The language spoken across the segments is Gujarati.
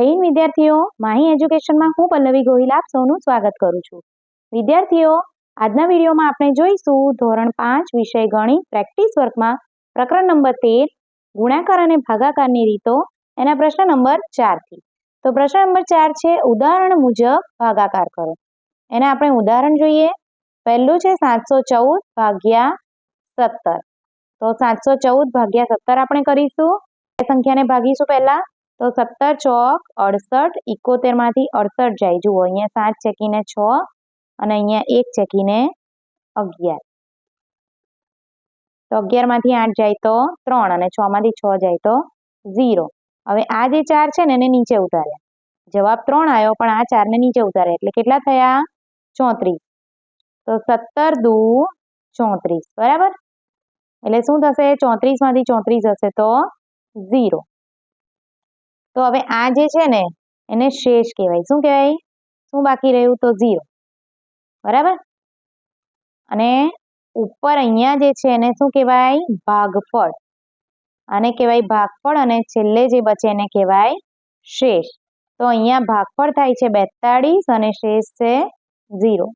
હિન્દ વિદ્યાર્થીઓ. માહી એજ્યુકેશનમાં હું પલ્લવી ગોહિલ આપ સૌનું સ્વાગત કરું છું. વિદ્યાર્થીઓ, આજના વિડીયોમાં આપણે જોઈશું ધોરણ પાંચ વિષય ગણિત પ્રેક્ટિસ વર્કમાં પ્રકરણ નંબર તેર, ગુણાકાર અને ભાગાકારની રીતો, એના પ્રશ્ન નંબર ચારથી. તો પ્રશ્ન નંબર ચાર છે, ઉદાહરણ મુજબ ભાગાકાર કરો. એને આપણે ઉદાહરણ જોઈએ. પહેલું છે, સાતસો ચૌદ ભાગ્યા સત્તર. તો સાતસો ચૌદ ભાગ્યા સત્તર આપણે કરીશું. સંખ્યાને ભાગીશું પહેલા. તો સત્તર ચોક અડસઠ ઇકોતેરમાંથી અડસઠ જાય. જુઓ, અહીંયા સાત ચેકીને છ અને અહીંયા એક ચેકીને અગિયાર. તો અગિયારમાંથી આઠ જાય તો ત્રણ અને છ માંથી છ જાય તો ઝીરો. હવે આ જે ચાર છે ને, એને નીચે ઉતાર્યા. જવાબ ત્રણ આવ્યો, પણ આ ચારને નીચે ઉતાર્યા. એટલે કેટલા થયા? ચોત્રીસ. તો સત્તર દુ ચોત્રીસ. બરાબર? એટલે શું થશે? ચોત્રીસમાંથી ચોત્રીસ હશે તો ઝીરો. તો હવે આ જે છે ને, એને શેષ કહેવાય. શું કહેવાય? શું બાકી રહ્યું? તો ઝીરો. બરાબર? અને ઉપર અહીંયા જે છે એને શું કહેવાય? ભાગફળ. આને કહેવાય ભાગફળ અને છેલ્લે જે બચે એને કહેવાય શેષ. તો અહીંયા ભાગફળ થાય છે બેતાળીસ અને શેષ છે ઝીરો.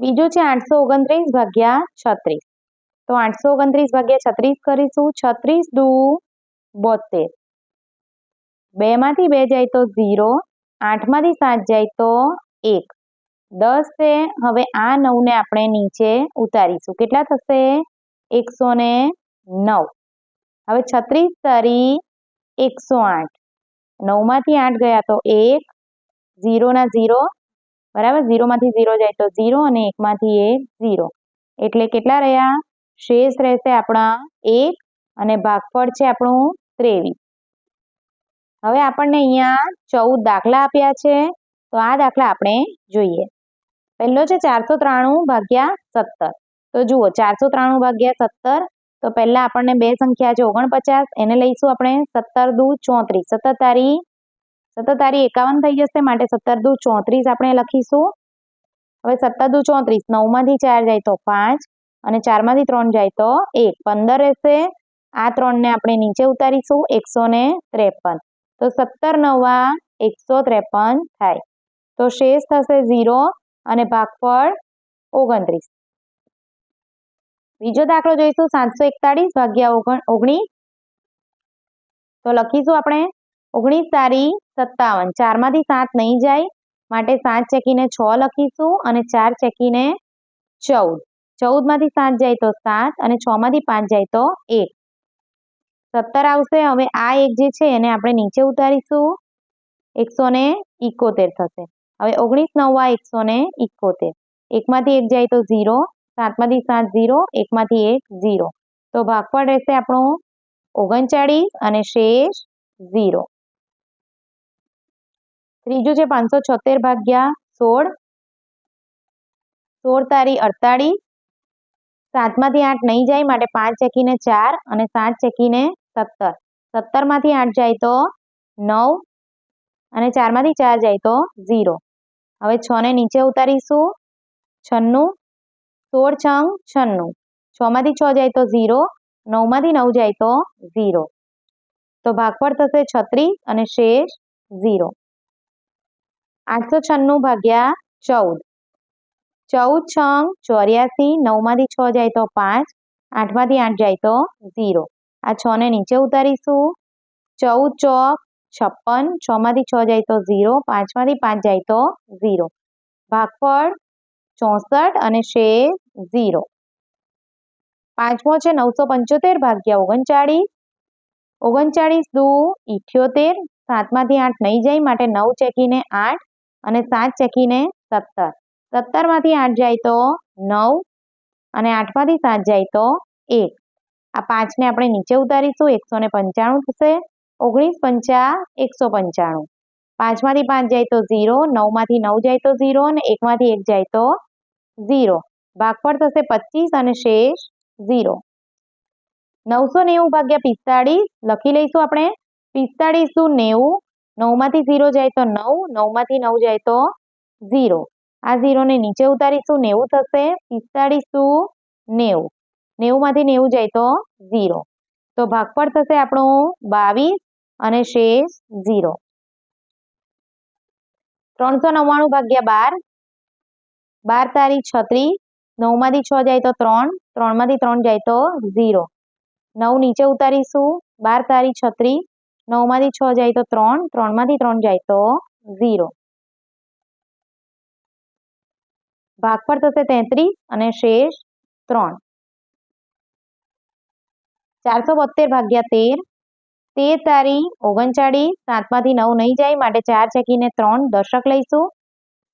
બીજું છે આઠસો ઓગણત્રીસ ભાગ્યા છત્રીસ. તો આઠસો ઓગણત્રીસ ભાગ્યા છત્રીસ કરીશું. છત્રીસ દુ બોતેર. બેમાંથી બે જાય તો ઝીરો, આઠમાંથી સાત જાય તો એક. દસ છે, હવે આ નવને આપણે નીચે ઉતારીશું. કેટલા થશે? એકસો ને નવ. હવે છત્રીસ તારી એકસો આઠ. નવમાંથી આઠ ગયા તો એક, ઝીરોના ઝીરો, બરાબર? ઝીરોમાંથી ઝીરો જાય તો ઝીરો અને એકમાંથી એક ઝીરો. એટલે કેટલા રહ્યા? શેષ રહેશે આપણા એક અને ભાગફળ છે આપણું ત્રેવીસ. હવે આપણને અહીંયા ચૌદ દાખલા આપ્યા છે. તો આ દાખલા આપણે જોઈએ. પહેલો છે ચારસો ત્રાણું ભાગ્યા સત્તર. તો જુઓ, ચારસો ત્રાણું ભાગ્યા સત્તર, તો પહેલા આપણને બે સંખ્યા છે ઓગણપચાસ, એને લઈશું આપણે સત્તર દુ ચોત્રીસ. સત્તર તારી સત્તર તારી એકાવન થઈ જશે, માટે સત્તર દુ ચોત્રીસ આપણે લખીશું. હવે સત્તર દુ ચોત્રીસ, નવમાંથી ચાર જાય તો પાંચ અને ચારમાંથી ત્રણ જાય તો એક. પંદર રહેશે. આ ત્રણને આપણે નીચે ઉતારીશું, એકસો ને ત્રેપન. તો સત્તર નવા એકસો ત્રેપન થાય. તો શેષ થશે ઝીરો અને ભાગફળ ઓગણત્રીસ. બીજો દાખલો જોઈશું, સાતસો એકતાળીસ ભાગ્યા ઓગણ, ઓગણીસ. તો લખીશું આપણે, ઓગણીસ તારી સત્તાવન. ચારમાંથી સાત નહીં જાય, માટે સાત ચેકીને છ લખીશું અને ચાર ચેકીને ચૌદ. ચૌદમાંથી સાત જાય તો સાત અને છમાંથી પાંચ જાય તો એક. સત્તર આવશે. હવે આ એક જે છે એને આપણે નીચે ઉતારીશું. એકસો ને ઇકોતેર થશે. હવે ઓગણીસ, નવા એકસો ને ઇકોતેર. એકમાંથી એક જાય તો ઝીરો. સાતમાંથી સાત ઝીરો. એકમાંથી એક ઝીરો. તો ભાગફળ રહેશે આપણો ઓગણચાળીસ અને શેષ ઝીરો. ત્રીજું છે પાંચસો છોતેર ભાગ્યા સોળ. સોળ તારી અડતાળીસ. સાતમાંથી આઠ નહીં જાય, માટે પાંચ ચેકીને ચાર અને સાત ચેકીને સત્તર. સત્તરમાંથી આઠ જાય તો નવ અને ચારમાંથી ચાર જાય તો ઝીરો. હવે છને નીચે ઉતારીશું. છન્નું, સોળ છંગ છન્નું. છમાંથી છ જાય તો ઝીરો, નવમાંથી નવ જાય તો ઝીરો. તો ભાગફળ થશે છત્રીસ અને શેષ ઝીરો. આઠસો છન્નું ભાગ્યા ચૌદ. ચૌદ છંગ ચોર્યાસી, નવમાંથી છ જાય તો પાંચ, આઠમાંથી આઠ જાય તો ઝીરો. આ છ ને નીચે ઉતારીશું. ચૌદ ચોક, છપ્પન, છમાંથી છ જાય તો ઝીરો, પાંચમાંથી પાંચ જાય તો ઝીરો. ભાગફળ ચોસઠ અને છે ઝીરો. પાંચમો છે નવસો પંચોતેર ભાગ્યા ઓગણચાળીસ. ઓગણચાળીસ દુ ઇઠ્યોતેર. સાતમાંથી આઠ નહીં જાય માટે નવ ચેકીને આઠ અને સાત ચેકીને સત્તર. સત્તરમાંથી આઠ જાય તો નવ અને આઠમાંથી સાત જાય તો એક. આ પાંચને આપણે નીચે ઉતારીશું, એકસો ને પંચાણું થશે. ઓગણીસ પંચા એકસો પંચાણું. પાંચમાંથી પાંચ જાય તો ઝીરો, નવમાંથી નવ જાય તો ઝીરો અને એકમાંથી એક જાય તો ઝીરો. ભાગફળ થશે પચીસ અને શેષ ઝીરો. નવસો નેવું ભાગ્યા પિસ્તાળીસ, લખી લઈશું આપણે. પિસ્તાળીસ નેવું, નવમાંથી ઝીરો જાય તો નવ, નવમાંથી નવ જાય તો ઝીરો. આ ઝીરોને નીચે ઉતારીશું, નેવું થશે. પિસ્તાળીસ શું નેવું. નેવુંમાંથી નેવું જાય તો ઝીરો. તો ભાગફળ થશે આપણું બાવીસ અને શેષ ઝીરો. ત્રણસો નવ્વાણું ભાગ્યા બાર. બાર તારીખ છત્રીસ. નવમાંથી છ જાય તો ત્રણ. ત્રણમાંથી ત્રણ જાય તો ઝીરો. નવ નીચે ઉતારીશું. બાર તારીખ છત્રીસ. નવમાંથી છ જાય તો ત્રણ. ત્રણમાંથી ત્રણ જાય તો ઝીરો. ભાગફળ થશે તેત્રીસ અને શેષ ત્રણ. ચારસો બોતેર ભાગ્યા તેર. તેર તારી ઓગણચાળીસ. સાતમાંથી નવ નહીં જાય, માટે ચાર ચકીને ત્રણ દશક લઈશું.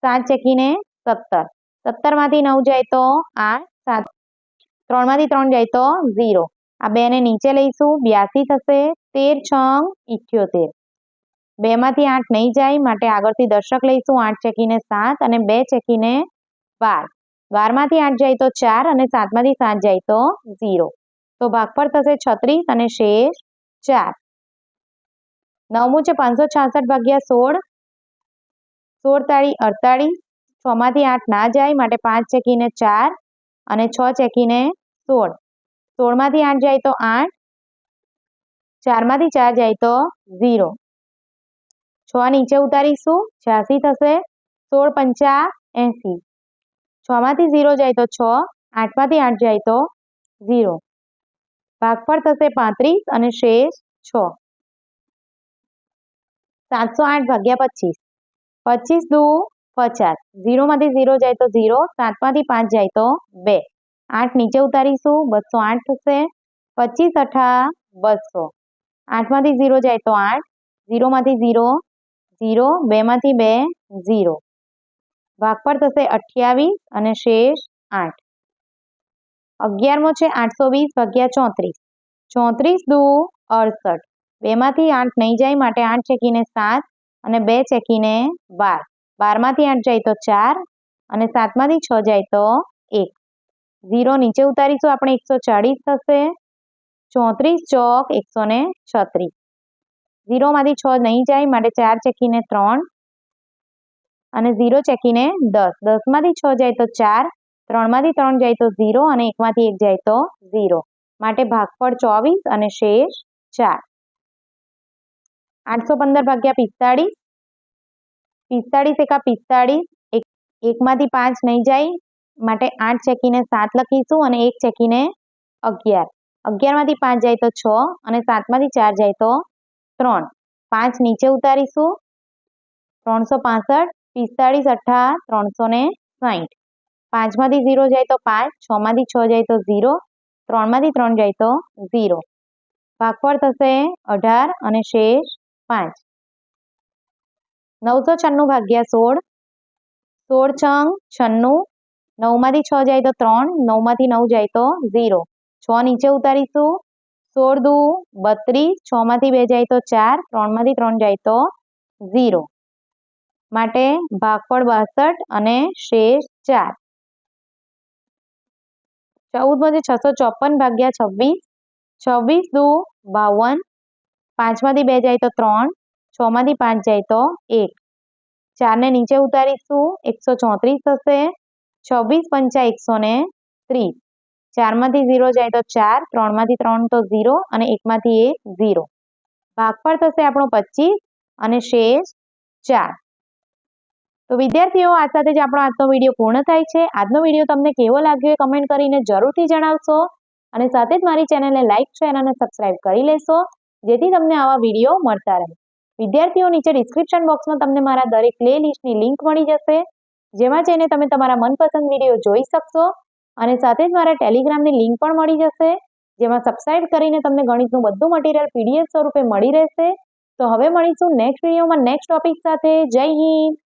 સાત ચકીને સત્તર. સત્તરમાંથી નવ જાય તો આઠ, સાત. ત્રણમાંથી ત્રણ જાય તો ઝીરો. આ બેને નીચે લઈશું. બ્યાસી થશે. તેર છ ઇઠ્યોતેર. બેમાંથી આઠ નહીં જાય, માટે આગળથી દશક લઈશું. આઠ ચકીને સાત અને બે ચકીને બાર. બારમાંથી આઠ જાય તો ચાર અને સાતમાંથી સાત જાય તો ઝીરો. તો ભાગફળ થશે છત્રીસ અને શેષ ચાર. નવમું છે પાંચસો છાસઠ ભાગ્યા સોળ. સોળ તાળી અડતાળીસ. છમાંથી આઠ ના જાય, માટે પાંચ ચેકીને ચાર અને છ ચેકીને સોળ. સોળમાંથી આઠ જાય તો આઠ. ચારમાંથી ચાર જાય તો ઝીરો. છ નીચે ઉતારીશું, છ્યાસી થશે. સોળ પંચા એંસી. છમાંથી ઝીરો જાય તો છ, આઠમાંથી આઠ જાય તો ઝીરો. ભાગફળ થશે પાંત્રીસ અને શેષ છ. સાતસો આઠ ભાગ્યા પચીસ. પચીસ દુ પચાસ. ઝીરોમાંથી ઝીરો જાય તો ઝીરો સાતમાંથી પાંચ જાય તો બે. આઠ નીચે ઉતારીશું, બસો આઠ થશે. પચીસ અઠા બસો. આઠમાંથી ઝીરો જાય તો આઠ. ઝીરોમાંથી ઝીરો ઝીરો. બેમાંથી બે, ઝીરો. ભાગફળ થશે અઠ્યાવીસ અને શેષ આઠ. અગિયારમો છે આઠસો વીસ ભાગ્યા ચોત્રીસ. ચોત્રીસ દુ અડસઠ. બેમાંથી આઠ નહીં જાય માટે આઠ ચેકીને સાત અને બે ચેકીને બાર. બારમાંથી આઠ જાય તો ચાર અને સાતમાંથી છ જાય તો એક. ઝીરો નીચે ઉતારીશું આપણે એકસો ચાળીસ થશે. ચોત્રીસ ચોક એકસો ને છત્રીસ. ઝીરોમાંથી છ નહીં જાય માટે ચાર ચેકીને ત્રણ અને ઝીરો ચેકીને દસ. દસમાંથી છ જાય તો ચાર ત્રણમાંથી ત્રણ જાય તો ઝીરો અને એકમાંથી એક જાય તો ઝીરો માટે ભાગફળ ચોવીસ અને શેષ ચાર. આઠસો પંદર ભાગ્યા પિસ્તાળીસ. પિસ્તાળીસ એકા પિસ્તાળીસ. એક એકમાંથી પાંચ નહીં જાય. માટે આઠ ચેકીને સાત લખીશું અને એક ચેકીને અગિયાર. અગિયારમાંથી પાંચ જાય તો છ અને સાતમાંથી ચાર જાય તો ત્રણ. પાંચ નીચે ઉતારીશું. ત્રણસો પાસઠ, પિસ્તાળીસ અઠ્ઠા ત્રણસો ને સાહીઠ. પાંચમાંથી ઝીરો જાય તો પાંચ, છમાંથી છ જાય તો ઝીરો, ત્રણમાંથી ત્રણ જાય તો ઝીરો. ભાગફળ થશે અઢાર અને શેષ પાંચ. નવસો છન્નું ભાગ્યા સોળ. સોળ છંગ છન્નું. નવમાંથી છ જાય તો ત્રણ, નવમાંથી નવ જાય તો ઝીરો. છ નીચે ઉતારીશું. સોળ દુ બત્રીસ, છમાંથી બે જાય તો ચાર, ત્રણમાંથી ત્રણ જાય તો ઝીરો. માટે ભાગફળ બાસઠ અને શેષ ચાર. ચૌદમાં છે છસો ચોપન ભાગ્યા છવ્વીસ. છવ્વીસ દુ બાવન. પાંચમાંથી બે જાય તો ત્રણ. છમાંથી પાંચ જાય તો એક. ચારને નીચે ઉતારીશું. એકસો ચોત્રીસ થશે. છવ્વીસ પંચા એકસો ને ત્રીસ. ચારમાંથી ઝીરો જાય તો ચાર. ત્રણમાંથી ત્રણ તો ઝીરો અને એકમાંથી એક ઝીરો. ભાગફળ થશે આપણો પચીસ અને શેષ ચાર. તો વિદ્યાર્થીઓ આ સાથે જ આપણો આજનો વીડિયો પૂર્ણ થાય છે. આજનો વીડિયો તમને કેવો લાગ્યો એ કમેન્ટ કરીને જરૂરથી જણાવશો. અને સાથે જ મારી ચેનલને લાઇક શેર અને સબસ્ક્રાઇબ કરી લેશો, જેથી તમને આવા વીડિયો મળતા રહે. વિદ્યાર્થીઓ, નીચે ડિસ્ક્રિપ્શન બોક્સમાં તમને મારા દરેક પ્લે લિસ્ટની લિંક મળી જશે, જેમાં જઈને તમે તમારા મનપસંદ વીડિયો જોઈ શકશો. અને સાથે જ મારા ટેલિગ્રામની લિંક પણ મળી જશે, જેમાં સબસ્ક્રાઇબ કરીને તમને ગણિતનું બધું મટીરિયલ પીડીએફ સ્વરૂપે મળી રહેશે. તો હવે મળીશું નેક્સ્ટ વિડીયોમાં નેક્સ્ટ ટોપિક સાથે. જય હિન્દ!